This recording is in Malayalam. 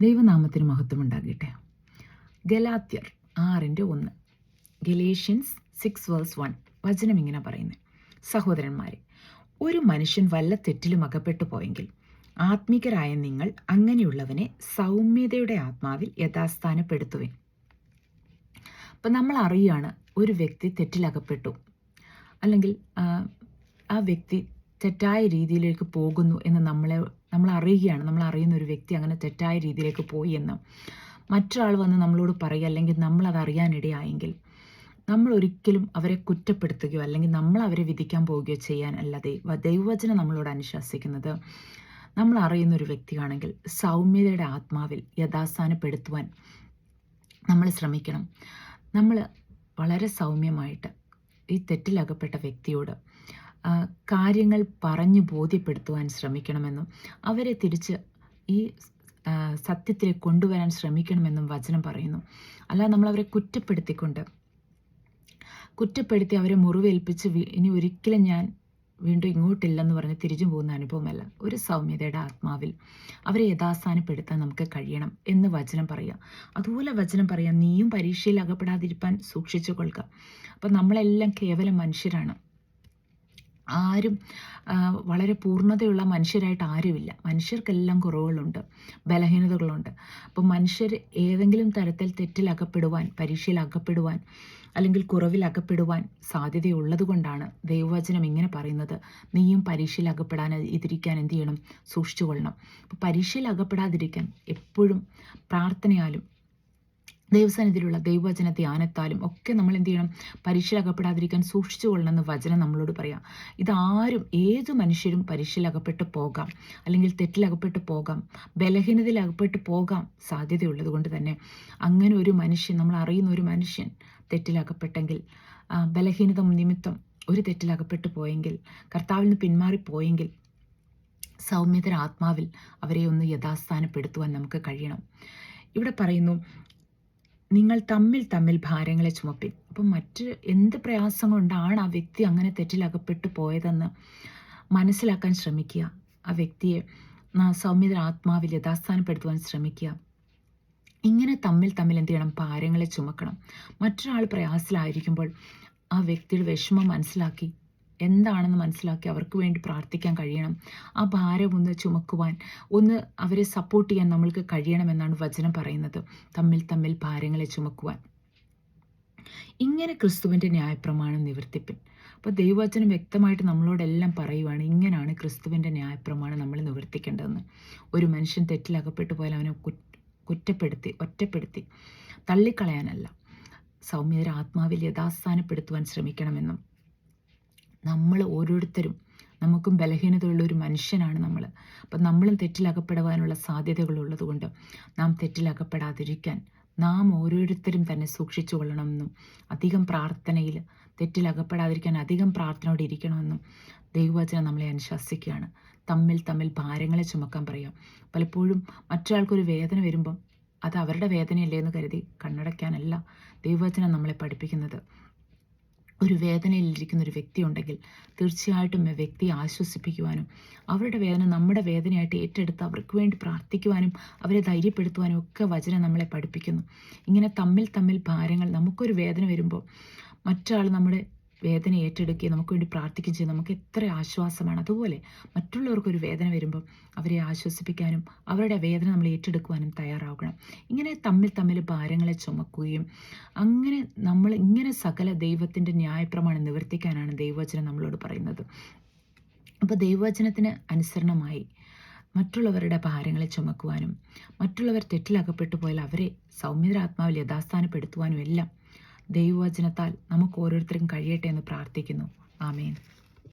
ദൈവനാമത്തിന് മഹത്വം ഉണ്ടാകട്ടെ ഗലാത്യർ ആറിന്റെ ഒന്ന്. ഗലേഷ്യൻസ് സിക്സ് വേഴ്സ് വൺ വചനം ഇങ്ങനെ പറയുന്നത് സഹോദരന്മാരെ ഒരു മനുഷ്യൻ വല്ല തെറ്റിലും അകപ്പെട്ടു പോയെങ്കിൽ ആത്മീകരായ നിങ്ങൾ അങ്ങനെയുള്ളവനെ സൗമ്യതയുടെ ആത്മാവിൽ യഥാസ്ഥാനപ്പെടുത്തുവൻ. അപ്പം നമ്മൾ അറിയുകയാണ് ഒരു വ്യക്തി തെറ്റിലകപ്പെട്ടു. അല്ലെങ്കിൽ ആ വ്യക്തി തെറ്റായ രീതിയിലേക്ക് പോകുന്നു എന്ന് നമ്മളെ നമ്മൾ അറിയുകയാണ്. നമ്മൾ അറിയുന്ന ഒരു വ്യക്തി അങ്ങനെ തെറ്റായ രീതിയിലേക്ക് പോയി എന്ന്. മറ്റൊരാൾ വന്ന് നമ്മളോട് പറയുക അല്ലെങ്കിൽ നമ്മളത് അറിയാനിടയായെങ്കിൽ നമ്മൾ ഒരിക്കലും അവരെ കുറ്റപ്പെടുത്തുകയോ അല്ലെങ്കിൽ നമ്മൾ അവരെ വിധിക്കാൻ പോവുകയോ ചെയ്യാൻ അല്ലാതെ ദൈവവചനം നമ്മളോട് അനുശാസിക്കുന്നത്. നമ്മൾ അറിയുന്ന ഒരു വ്യക്തിയാണെങ്കിൽ സൗമ്യതയുടെ ആത്മാവിൽ യഥാസ്ഥാനപ്പെടുത്തുവാൻ നമ്മൾ ശ്രമിക്കണം. നമ്മൾ വളരെ സൗമ്യമായിട്ട് ഈ തെറ്റിലകപ്പെട്ട വ്യക്തിയോട് കാര്യങ്ങൾ പറഞ്ഞു ബോധ്യപ്പെടുത്തുവാൻ ശ്രമിക്കണമെന്നും അവരെ തിരിച്ച് ഈ സത്യത്തിൽ കൊണ്ടുവരാൻ ശ്രമിക്കണമെന്നും വചനം പറയുന്നു. അല്ലാതെ അവരെ കുറ്റപ്പെടുത്തിക്കൊണ്ട് കുറ്റപ്പെടുത്തി അവരെ മുറിവേൽപ്പിച്ച് ഇനി ഒരിക്കലും ഞാൻ വീണ്ടും ഇങ്ങോട്ടില്ലെന്ന് പറഞ്ഞ് തിരിച്ചു പോകുന്ന അനുഭവമല്ല. ഒരു സൗമ്യതയുടെ ആത്മാവിൽ അവരെ യഥാസ്ഥാനപ്പെടുത്താൻ നമുക്ക് കഴിയണം എന്ന് വചനം പറയാം അതുപോലെ വചനം പറയാം നീയും പരീക്ഷയിൽ അകപ്പെടാതിരിക്കാൻ സൂക്ഷിച്ചു കൊള്ളുക അപ്പം നമ്മളെല്ലാം കേവലം മനുഷ്യരാണ്. ആരും വളരെ പൂർണതയുള്ള മനുഷ്യരായിട്ട് ആരുമില്ല. മനുഷ്യർക്കെല്ലാം കുറവുകളുണ്ട് ബലഹീനതകളുണ്ട്. അപ്പം മനുഷ്യർ ഏതെങ്കിലും തരത്തിൽ തെറ്റിൽ അകപ്പെടുവാൻ പരീക്ഷയിൽ അകപ്പെടുവാൻ അല്ലെങ്കിൽ കുറവിൽ അകപ്പെടുവാൻ സാധ്യതയുള്ളത് കൊണ്ടാണ് ദൈവവചനം ഇങ്ങനെ പറയുന്നത്. നീയും പരീക്ഷയിൽ അകപ്പെടാൻ ഇതിരിക്കാൻ എന്ത് ചെയ്യണം? സൂക്ഷിച്ചു കൊള്ളണം അപ്പോൾ പരീക്ഷയിൽ അകപ്പെടാതിരിക്കാൻ എപ്പോഴും പ്രാർത്ഥനയാലും ദൈവസന്നിധിയിലുള്ള ദൈവവചന ധ്യാനത്താലും ഒക്കെ നമ്മൾ എന്ത് ചെയ്യണം? പരീക്ഷയിലകപ്പെടാതിരിക്കാൻ സൂക്ഷിച്ചു കൊള്ളണമെന്ന് വചനം നമ്മളോട് പറയാം. ഇതാരും ഏത് മനുഷ്യരും പരീക്ഷയിലകപ്പെട്ട് പോകാം. അല്ലെങ്കിൽ തെറ്റിലകപ്പെട്ട് പോകാം. ബലഹീനതയിലകപ്പെട്ട് പോകാം സാധ്യതയുള്ളത് കൊണ്ട് തന്നെ. അങ്ങനെ ഒരു മനുഷ്യൻ നമ്മൾ അറിയുന്ന ഒരു മനുഷ്യൻ തെറ്റിലകപ്പെട്ടെങ്കിൽ ബലഹീനത നിമിത്തം ഒരു തെറ്റിലകപ്പെട്ട് പോയെങ്കിൽ കർത്താവിൽ നിന്ന് പിന്മാറിപ്പോയെങ്കിൽ സൗമ്യതര ആത്മാവിൽ അവരെ ഒന്ന് യഥാസ്ഥാനപ്പെടുത്തുവാൻ നമുക്ക് കഴിയണം. ഇവിടെ പറയുന്നു നിങ്ങൾ തമ്മിൽ തമ്മിൽ ഭാരങ്ങളെ ചുമപ്പിൻ അപ്പം മറ്റ് എന്ത് പ്രയാസം കൊണ്ടാണ് ആ വ്യക്തി അങ്ങനെ തെറ്റിലകപ്പെട്ടു പോയതെന്ന് മനസ്സിലാക്കാൻ ശ്രമിക്കുക. ആ വ്യക്തിയെ സൗമ്യത ആത്മാവിൽ യഥാസ്ഥാനപ്പെടുത്തുവാൻ ശ്രമിക്കുക. ഇങ്ങനെ തമ്മിൽ തമ്മിൽ എന്ത് ചെയ്യണം? ഭാരങ്ങളെ ചുമക്കണം. മറ്റൊരാൾ പ്രയാസത്തിലായിരിക്കുമ്പോൾ ആ വ്യക്തിയുടെ വിഷമം മനസ്സിലാക്കി എന്താണെന്ന് മനസ്സിലാക്കി അവർക്ക് വേണ്ടി പ്രാർത്ഥിക്കാൻ കഴിയണം. ആ ഭാരം ഒന്ന് ചുമക്കുവാൻ ഒന്ന് അവരെ സപ്പോർട്ട് ചെയ്യാൻ നമ്മൾക്ക് കഴിയണമെന്നാണ് വചനം പറയുന്നത്. തമ്മിൽ തമ്മിൽ ഭാരങ്ങളെ ചുമക്കുവാൻ. ഇങ്ങനെ ക്രിസ്തുവിന്റെ ന്യായപ്രമാണം നിവർത്തിപ്പിൻ. അപ്പോൾ ദൈവവചനം വ്യക്തമായിട്ട് നമ്മളോടെല്ലാം പറയുവാണ് ഇങ്ങനെയാണ് ക്രിസ്തുവിന്റെ ന്യായപ്രമാണം നമ്മൾ നിവർത്തിക്കേണ്ടതെന്ന്. ഒരു മനുഷ്യൻ തെറ്റിലകപ്പെട്ടു പോയാൽ അവനെ കുറ്റപ്പെടുത്തി ഒറ്റപ്പെടുത്തി തള്ളിക്കളയാനല്ല. സൗമ്യര ആത്മാവിൽ യഥാസ്ഥാനപ്പെടുത്തുവാൻ ശ്രമിക്കണമെന്നും നമ്മൾ ഓരോരുത്തരും നമുക്കും ബലഹീനതയുള്ള ഒരു മനുഷ്യനാണ് നമ്മൾ അപ്പം നമ്മളും തെറ്റിലകപ്പെടുവാനുള്ള സാധ്യതകളുള്ളത് കൊണ്ട് നാം തെറ്റിലകപ്പെടാതിരിക്കാൻ നാം ഓരോരുത്തരും തന്നെ സൂക്ഷിച്ചു കൊള്ളണമെന്നും അധികം പ്രാർത്ഥനയിൽ തെറ്റിലകപ്പെടാതിരിക്കാൻ അധികം പ്രാർത്ഥനയോടെ ഇരിക്കണമെന്നും ദൈവവചനം നമ്മളെ അനുശാസിക്കുകയാണ്. തമ്മിൽ തമ്മിൽ ഭാരങ്ങളെ ചുമക്കാൻ പറയാം. പലപ്പോഴും മറ്റൊരാൾക്കൊരു വേദന വരുമ്പം അത് അവരുടെ വേദനയല്ലേ എന്ന് കരുതി കണ്ണടയ്ക്കാനല്ല ദൈവവചനം നമ്മളെ പഠിപ്പിക്കുന്നത്. ഒരു വേദനയിലിരിക്കുന്ന ഒരു വ്യക്തി ഉണ്ടെങ്കിൽ തീർച്ചയായിട്ടും ആ വ്യക്തിയെ ആശ്വസിപ്പിക്കുവാനും അവരുടെ വേദന നമ്മുടെ വേദനയായിട്ട് ഏറ്റെടുത്ത് അവർക്ക് വേണ്ടി പ്രാർത്ഥിക്കുവാനും അവരെ ധൈര്യപ്പെടുത്തുവാനും ഒക്കെ വചനം നമ്മളെ പഠിപ്പിക്കുന്നു. ഇങ്ങനെ തമ്മിൽ തമ്മിൽ ഭാരങ്ങൾ നമുക്കൊരു വേദന വരുമ്പോൾ മറ്റാൾ നമ്മുടെ വേദന ഏറ്റെടുക്കുകയും നമുക്ക് വേണ്ടി പ്രാർത്ഥിക്കുകയും ചെയ്യും. നമുക്ക് എത്ര ആശ്വാസമാണ്. അതുപോലെ മറ്റുള്ളവർക്കൊരു വേദന വരുമ്പോൾ അവരെ ആശ്വസിപ്പിക്കാനും അവരുടെ വേദന നമ്മൾ ഏറ്റെടുക്കുവാനും തയ്യാറാകണം ഇങ്ങനെ തമ്മിൽ തമ്മിൽ ഭാരങ്ങളെ ചുമക്കുകയും അങ്ങനെ നമ്മൾ ഇങ്ങനെ സകല ദൈവത്തിന്റെ ന്യായപ്രമാണം നിവർത്തിക്കാനാണ് ദൈവവചനം നമ്മളോട് പറയുന്നത്. അപ്പോൾ ദൈവവചനത്തിന് അനുസരണമായി മറ്റുള്ളവരുടെ ഭാരങ്ങളെ ചുമക്കുവാനും മറ്റുള്ളവർ തെറ്റിലകപ്പെട്ടു പോയാൽ അവരെ സൗമ്യരാത്മാവിൽ യഥാസ്ഥാനപ്പെടുത്തുവാനും എല്ലാം ദൈവവചനത്താൽ നമുക്ക് ഓരോരുത്തരും കഴിയട്ടെ എന്ന് പ്രാർത്ഥിക്കുന്നു. ആമേൻ.